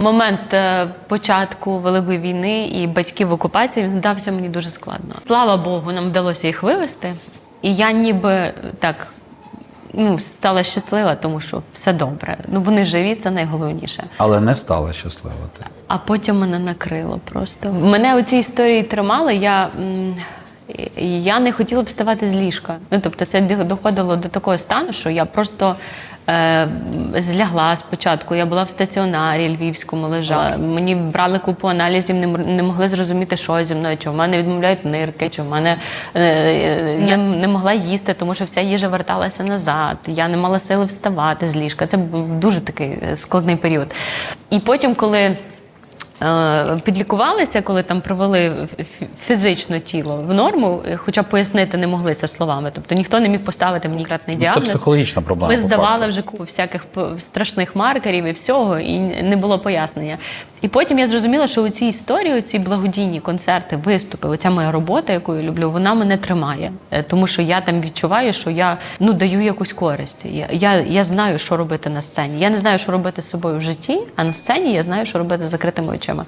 Момент е, початку великої війни і батьків в окупації він здався мені дуже складно. Слава Богу, нам вдалося їх вивезти, і я ніби е, так ну стала щаслива, тому що все добре. Ну вони живі, це найголовніше. Але не стала щаслива ти. А потім мене накрило просто. Мене у цій історії тримали. Я, я не хотіла б вставати з ліжка. Ну тобто, це доходило до такого стану, що я просто е, злягла спочатку. Я була в стаціонарі львівському, лежала. Мені брали купу аналізів, не, не могли зрозуміти, що зі мною, чи в мене відмовляють нирки, чи в мене е, е, я не могла їсти, тому що вся їжа верталася назад. Я не мала сили вставати з ліжка. Це був дуже такий е, складний період. І потім, коли Підлікувалися, коли там провели фізично тіло в норму, е, хоча пояснити не могли це словами. Тобто ніхто не міг поставити мені кратний діагноз. це психологічна проблема, Ми здавали вже купу всяких страшних маркерів і всього, і не було пояснення. І потім я зрозуміла, що у цій історії, ці благодійні концерти, виступи, оця моя робота, яку я люблю, вона мене тримає. Е, Тому що я там відчуваю, що я ну даю якусь користь. Я, я, я знаю, що робити на сцені. Я не знаю, що робити з собою в житті, а на сцені я знаю, що робити з закритими очима.